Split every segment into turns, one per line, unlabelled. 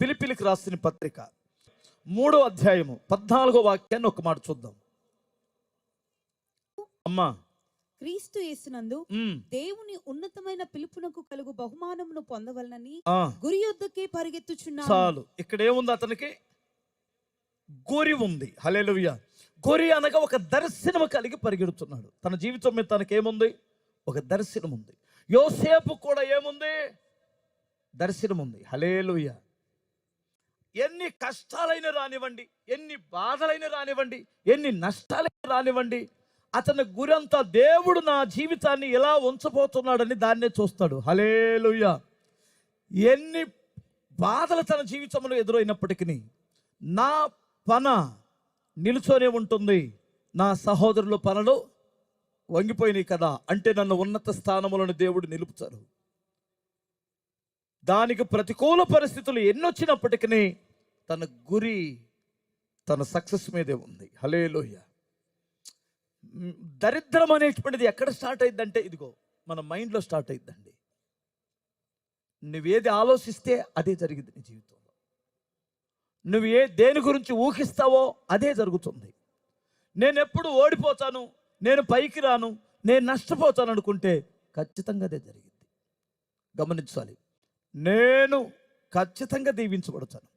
పిలిపిలికి రాసిన పత్రిక మూడో అధ్యాయము పద్నాలుగో వాక్యాన్ని ఒక మాట చూద్దాం. అమ్మా.
క్రీస్తు యేసునందు దేవుని ఉన్నతమైన పిలుపునకు కలుగు బహుమానమును పొందవలనని గురి యొద్దకే పరిగెత్తుచున్నాను.
చాలు. ఇక్కడ ఏముంది అతనికి? గోరి ఉంది. హలేలుయ్య గోరి అనగా ఒక దర్శనము కలిగి పరిగెడుతున్నాడు. తన జీవితం మీద తనకి ఏముంది ఒక దర్శనం ఉంది యోసేపు కూడా ఏముంది? దర్శనం ఉంది హలేలుయ్య ఎన్ని కష్టాలైనా రానివ్వండి ఎన్ని బాధలైన రానివ్వండి ఎన్ని నష్టాలైనా రానివ్వండి. అతని గురంతా దేవుడు నా జీవితాన్ని ఎలా ఉంచబోతున్నాడని దాన్నే చూస్తాడు. హలేలుయ్య ఎన్ని బాధలు తన జీవితంలో ఎదురైనప్పటికీ నా పన నిలుచోనే ఉంటుంది. నా సహోదరుల పనులు వంగిపోయినాయి కదా అంటే నన్ను ఉన్నత స్థానములను దేవుడు నిలుపుతారు దానికి ప్రతికూల పరిస్థితులు ఎన్నొచ్చినప్పటికీ తన గురి తన సక్సెస్ మీదే ఉంది. హలే లోయ దరిద్రం అనేటువంటిది ఎక్కడ స్టార్ట్ అయిందంటే ఇదిగో మన మైండ్లో స్టార్ట్ అయిందండి నువ్వేది ఆలోచిస్తే అదే జరిగింది నీ జీవితంలో. నువ్వు ఏ దేని గురించి ఊహిస్తావో అదే జరుగుతుంది. నేను ఎప్పుడు ఓడిపోతాను నేను పైకి రాను నేను నష్టపోతాను అనుకుంటే ఖచ్చితంగా అదే జరిగింది. గమనించాలి. నేను ఖచ్చితంగా దీవించబడతాను.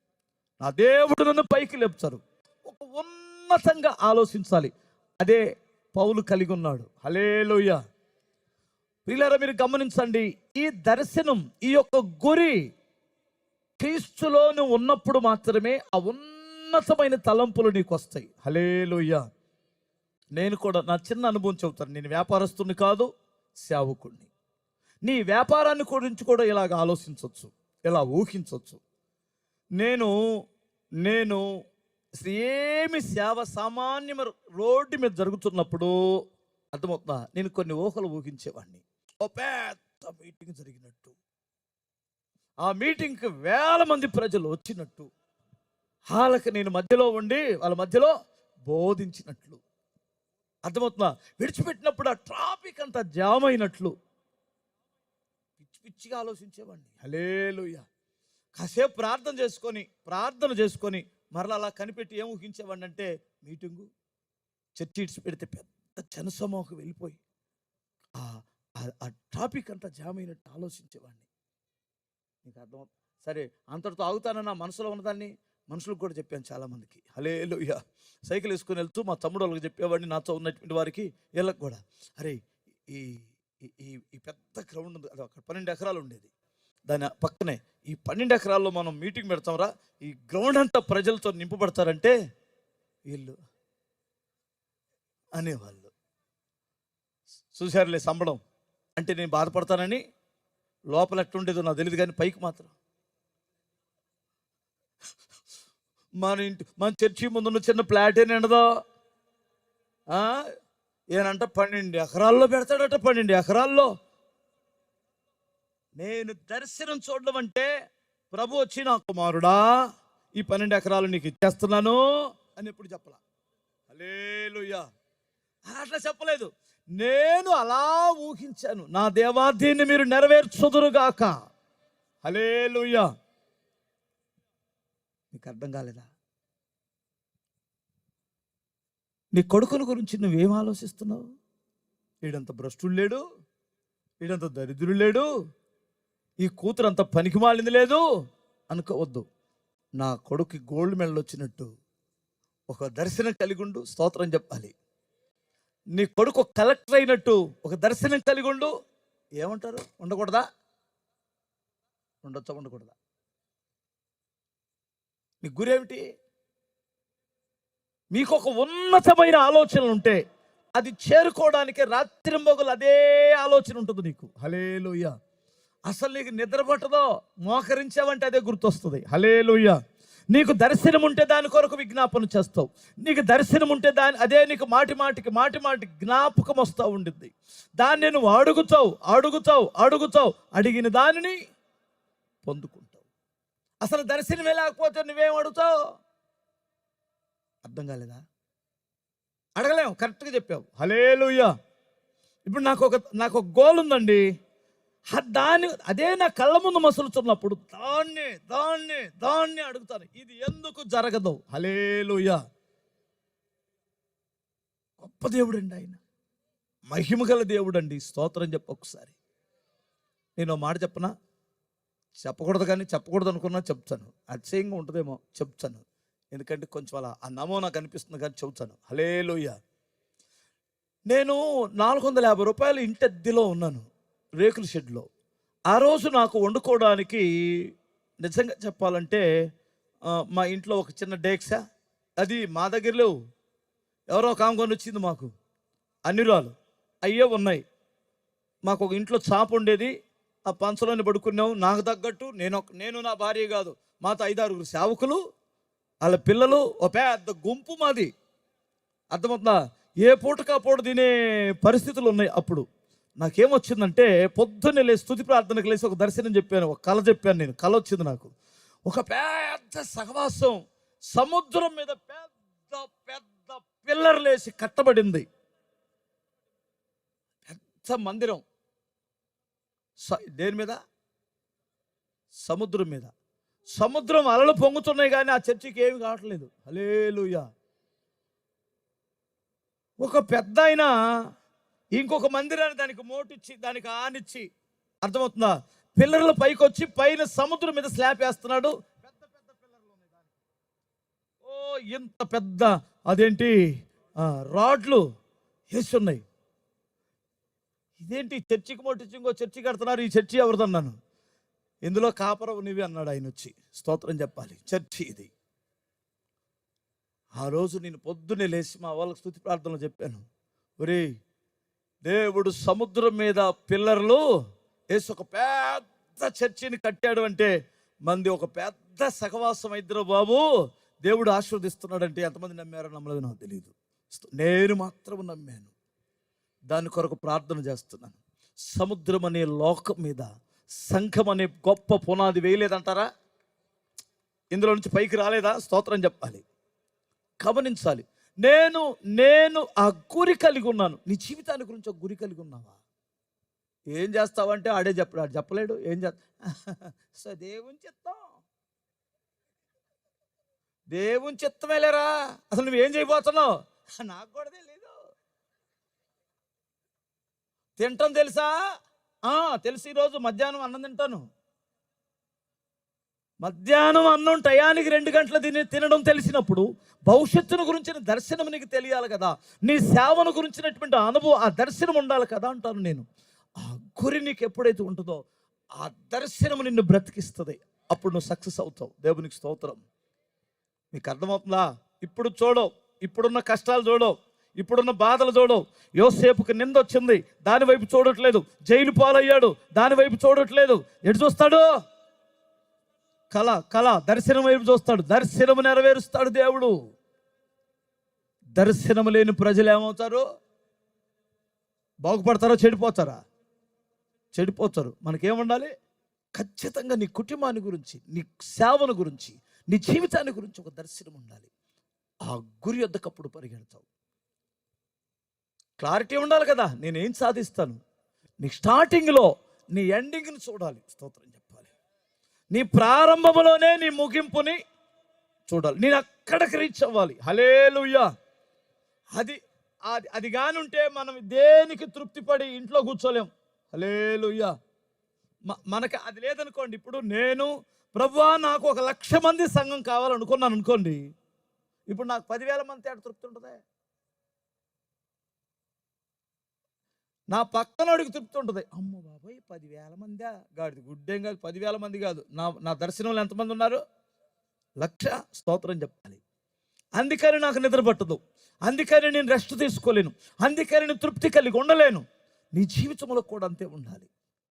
నా దేవుడు నన్ను పైకి లేపుతారు ఒక ఉన్నతంగా ఆలోచించాలి. అదే పౌలు కలిగి ఉన్నాడు. హలేలోయ ప్రియులారా మీరు గమనించండి ఈ దర్శనం ఈ యొక్క గురి క్రీస్తులో ఉన్నప్పుడు మాత్రమే ఆ ఉన్నతమైన తలంపులు నీకు వస్తాయి హలేలోయ నేను కూడా నా చిన్న అనుభవం చెబుతాను. నేను వ్యాపారస్తుని కాదు సేవకుణ్ణి నీ వ్యాపారాన్ని గురించి కూడా ఇలాగ ఆలోచించవచ్చు ఇలా ఊహించవచ్చు నేను నేను ఏమి సేవ సామాన్యం రోడ్డు మీద జరుగుతున్నప్పుడు అర్థమవుతుందా? నేను కొన్ని ఊహలు ఊహించేవాడిని ఓ పెద్ద మీటింగ్ జరిగినట్టు. ఆ మీటింగ్కి వేల మంది ప్రజలు వచ్చినట్టు. వాళ్ళకి నేను మధ్యలో ఉండి వాళ్ళ మధ్యలో బోధించినట్లు. అర్థమవుతుందా? విడిచిపెట్టినప్పుడు ఆ ట్రాఫిక్ అంతా జామ్ అయినట్లు. పిచ్చి పిచ్చిగా ఆలోచించేవాడిని హలేలుయ్యా కాసేపు ప్రార్థన చేసుకొని ప్రార్థన చేసుకొని మరలా అలా కనిపెట్టి ఏం ఊహించేవాడిని అంటే మీటింగు చర్చి ఇడ్స్ పెడితే పెద్ద జనసమూహకు వెళ్ళిపోయి ఆ- టాపిక్ ట్రాఫిక్ అంతా జామ్ అయినట్టు ఆలోచించేవాడిని. నీకు అర్థం సరే అంతటితో ఆగుతానన్న మనసులో ఉన్నదాన్ని మనుషులకు కూడా చెప్పాను చాలామందికి. హలే సైకిల్ వేసుకుని వెళ్తూ మా తమ్ముడు వాళ్ళకి చెప్పేవాడిని నాతో ఉన్నటువంటి వారికి వీళ్ళకి కూడా. అరే ఈ ఈ- ఈ ఈ పెద్ద గ్రౌండ్ ఉంది అది అక్కడ పన్నెండు ఎకరాలు ఉండేది. దాని పక్కనే ఈ పన్నెండు ఎకరాల్లో మనం మీటింగ్ పెడతాంరా. ఈ గ్రౌండ్ అంతా ప్రజలతో నింపబడతారంటే వీళ్ళు అనేవాళ్ళు. చూశారులే సంబడం అంటే నేను బాధపడతానని లోపల ఎట్లుండేదో నాకు తెలియదు కానీ పైకి మాత్రం. మన ఇంటి మన చర్చి ముందున్న చిన్న ప్లాట్ ఏంటో ఏనంట పన్నెండు ఎకరాల్లో పెడతాడట పన్నెండు ఎకరాల్లో. నేను దర్శనం చూడడం అంటే ప్రభు వచ్చి నా కుమారుడా ఈ పన్నెండు ఎకరాలు నీకు ఇచ్చేస్తున్నాను అని ఎప్పుడు చెప్పలా? హల్లెలూయా. అట్లా చెప్పలేదు. నేను అలా ఊహించాను. నా దేవా దీన్ని మీరు నెరవేర్చుదురుగాక. హలేలుయ్యా నీకు అర్థం కాలేదా? నీ కొడుకుని గురించి నువ్వేం ఆలోచిస్తున్నావు? వీడంత భ్రష్టుడు లేడు. వీడంత దరిద్రుడు లేడు. ఈ కూతురు అంత పనికి మాలింది లేదు అనుకోవద్దు. నా కొడుకు గోల్డ్ మెడల్ వచ్చినట్టు ఒక దర్శనం కలిగి ఉండు స్తోత్రం చెప్పాలి. నీ కొడుకు కలెక్టర్ అయినట్టు ఒక దర్శనం కలిగి ఉండు ఏమంటారు? ఉండకూడదా? ఉండొచ్చా? ఉండకూడదా? నీ గురేమిటి? మీకు ఒక ఉన్నతమైన ఆలోచనలు ఉంటే అది చేరుకోవడానికి రాత్రి మొగలు అదే ఆలోచన ఉంటుంది నీకు. హలేలుయ్య అసలు నీకు నిద్ర పట్టదో మోకరించావంటే అదే గుర్తొస్తుంది. హలేలుయ్య నీకు దర్శనం ఉంటే దాని కొరకు విజ్ఞాపన చేస్తావు. నీకు దర్శనం ఉంటే దాని అదే నీకు మాటి మాటికి మాటి మాటికి జ్ఞాపకం వస్తూ ఉండిద్ది. దాన్ని నువ్వు అడుగుతావు అడుగుతావు అడుగుతావు అడిగిన దానిని పొందుకుంటావు. అసలు దర్శనమే లేకపోతే నువ్వేం అడుగుతావు? అర్థం కాలేదా? అడగలేము కరెక్ట్గా చెప్పావు. హలేలుయ్యా ఇప్పుడు నాకు ఒక నాకు ఒక గోల్ ఉందండి. దాని దాన్ని అదే నా కళ్ళ ముందు మసులుతున్నప్పుడు దాన్ని దాన్ని దాన్ని అడుగుతాను ఇది ఎందుకు జరగదు? హలేలుయ గొప్ప దేవుడు అండి ఆయన. మహిమగల దేవుడు అండి స్తోత్రం చెప్ప ఒకసారి. నేను మాట చెప్పనా? చెప్పకూడదు కానీ చెప్పకూడదు అనుకున్నా చెప్తాను. అతిశయంగా ఉంటుందేమో చెప్తాను. ఎందుకంటే కొంచెం అలా ఆ నమో నాకు అనిపిస్తుంది కానీ చెబుతాను హలేలుయ నేను నాలుగు వందల యాభై రూపాయలు ఇంటద్దెలో ఉన్నాను. రేకుల షెడ్లో. ఆ రోజు నాకు వండుకోవడానికి నిజంగా చెప్పాలంటే మా ఇంట్లో ఒక చిన్న డేక్సా. అది మా దగ్గర లేవు. ఎవరో కాంకొని వచ్చింది మాకు. అన్నిరాలు అయ్యే ఉన్నాయి. మాకు ఒక ఇంట్లో చాప ఉండేది. ఆ పంచలోని పడుకున్నాం. నాకు తగ్గట్టు నేను నేను నా భార్య కాదు. మాతో ఐదారుగురు సేవకులు వాళ్ళ పిల్లలు ఒక పెద్ద గుంపు మాది. అర్థమవుతుందా? ఏ పూటకా పూట తినే పరిస్థితులు ఉన్నాయి అప్పుడు. నాకేమొచ్చిందంటే పొద్దున్నే లేచి స్థుతి ప్రార్థనకు లేచి ఒక దర్శనం చెప్పాను ఒక కళ చెప్పాను నేను. కళ వచ్చింది నాకు. ఒక పెద్ద సహవాసం సముద్రం మీద పెద్ద పెద్ద పిల్లర్ లేసి కట్టబడింది. పెద్ద మందిరం. స- దేని మీద? సముద్రం మీద. సముద్రం అలలు పొంగుతున్నాయి కానీ ఆ చర్చికి ఏమి కావట్లేదు. హలేలుయా ఒక పెద్ద అయినా ఇంకొక మందిరాన్ని దానికి మోటిచ్చి దానికి ఆనిచ్చి. అర్థమవుతుందా? పిల్లర్లు పైకి వచ్చి పైన సముద్రం మీద స్లాబ్ వేస్తున్నాడు. పెద్ద పెద్ద పిల్లర్లు ఓ ఇంత పెద్ద అదేంటి? రాడ్లు వేస్తున్నాయి ఇదేంటి? చర్చికి మోటిచ్చి ఇంకో చర్చి కడుతున్నారు. ఈ చర్చి ఎవరిదన్నాను ఇందులో కాపరవు నువ్వే అన్నాడు ఆయన వచ్చి. స్తోత్రం చెప్పాలి. చర్చి ఇది. ఆ రోజు నేను పొద్దున్నే లేచి మా వాళ్ళకి స్థుతి ప్రార్థనలు చెప్పాను. ఒరే దేవుడు సముద్రం మీద పిల్లర్లు వేసి ఒక పెద్ద చర్చిని కట్టాడు అంటే మంది ఒక పెద్ద సహవాసం ఇద్దరు బాబు. దేవుడు ఆశీర్వదిస్తున్నాడంటే ఎంతమంది నమ్మారో నమ్మలేదు నాకు తెలియదు నేను మాత్రం నమ్మాను. దాని కొరకు ప్రార్థన చేస్తున్నాను. సముద్రం అనే లోకం మీద సంఘం అనే గొప్ప పునాది వేయలేదంటారా? ఇందులో నుంచి పైకి రాలేదా? స్తోత్రం చెప్పాలి. గమనించాలి. నేను నేను ఆ గురి కలిగి ఉన్నాను. నీ జీవితాన్ని గురించి ఒక గురి కలిగి ఉన్నావా? ఏం చేస్తావంటే ఆడే చెప్పడు చెప్పలేడు. ఏం చేస్తా సో దేవుని చిత్తం. దేవుని చిత్తమేలేరా అసలు నువ్వేం చేయబోతున్నావు? నాకు కూడా తెలియదు తింటాం తెలుసా? ఆ, తెలుసు ఈరోజు మధ్యాహ్నం అన్నం తింటాను. మధ్యాహ్నం అన్నం టయానికి రెండు గంటల తిని తినడం తెలిసినప్పుడు భవిష్యత్తును గురించిన దర్శనం నీకు తెలియాలి కదా. నీ సేవను గురించినటువంటి అనుభవం ఆ దర్శనం ఉండాలి కదా అంటాను నేను. ఆ గురి నీకు ఎప్పుడైతే ఉంటుందో ఆ దర్శనం నిన్ను బ్రతికిస్తుంది. అప్పుడు నువ్వు సక్సెస్ అవుతావు. దేవునికి స్తోత్రం. నీకు అర్థమవుతుందా? ఇప్పుడు చూడవు. ఇప్పుడున్న కష్టాలు చూడవు. ఇప్పుడున్న బాధలు చూడవు. యోసేపుకి నింద వచ్చింది. దానివైపు చూడట్లేదు. జైలు పాలయ్యాడు. దానివైపు చూడట్లేదు. ఎటు చూస్తాడు? కళ కళ దర్శనం వైపు చూస్తాడు. దర్శనము నెరవేరుస్తాడు దేవుడు. దర్శనం లేని ప్రజలు ఏమవుతారు? బాగుపడతారా? చెడిపోతారా? చెడిపోతారు. మనకేముండాలి? ఖచ్చితంగా నీ కుటుంబాన్ని గురించి నీ సేవను గురించి నీ జీవితాన్ని గురించి ఒక దర్శనం ఉండాలి. ఆ గురి వద్దకప్పుడు పరిగెడతావు. క్లారిటీ ఉండాలి కదా. నేనేం సాధిస్తాను? నీ స్టార్టింగ్లో నీ ఎండింగ్ని చూడాలి. స్తోత్రం చెప్పాలి నీ ప్రారంభంలోనే నీ ముగింపుని చూడాలి. నేను అక్కడికి రీచ్ అవ్వాలి. హలేలుయ్యా అది అది అది కానుంటే మనం దేనికి తృప్తిపడి ఇంట్లో కూర్చోలేం. హలేలుయ్యా మ- మనకి అది లేదనుకోండి. ఇప్పుడు నేను ప్రభువా నాకు ఒక లక్ష మంది సంఘం కావాలనుకున్నాను అనుకోండి. ఇప్పుడు నాకు పదివేల మంది తేడా తృప్తి ఉంటుంది? నా పక్కనోడికి తృప్తి ఉంటుంది. అమ్మ బాబాయ్ పదివేల మందా? గాడిది గుడ్డేం కాదు పదివేల మంది కాదు. నా నా దర్శనంలో ఎంతమంది ఉన్నారు? లక్ష స్తోత్రం చెప్పాలి. అందుకని నాకు నిద్ర పట్టదు. అందుకని నేను రెస్ట్ తీసుకోలేను. అందుకని నేను తృప్తి కలిగి ఉండలేను. నీ జీవితంలో కూడా అంతే ఉండాలి.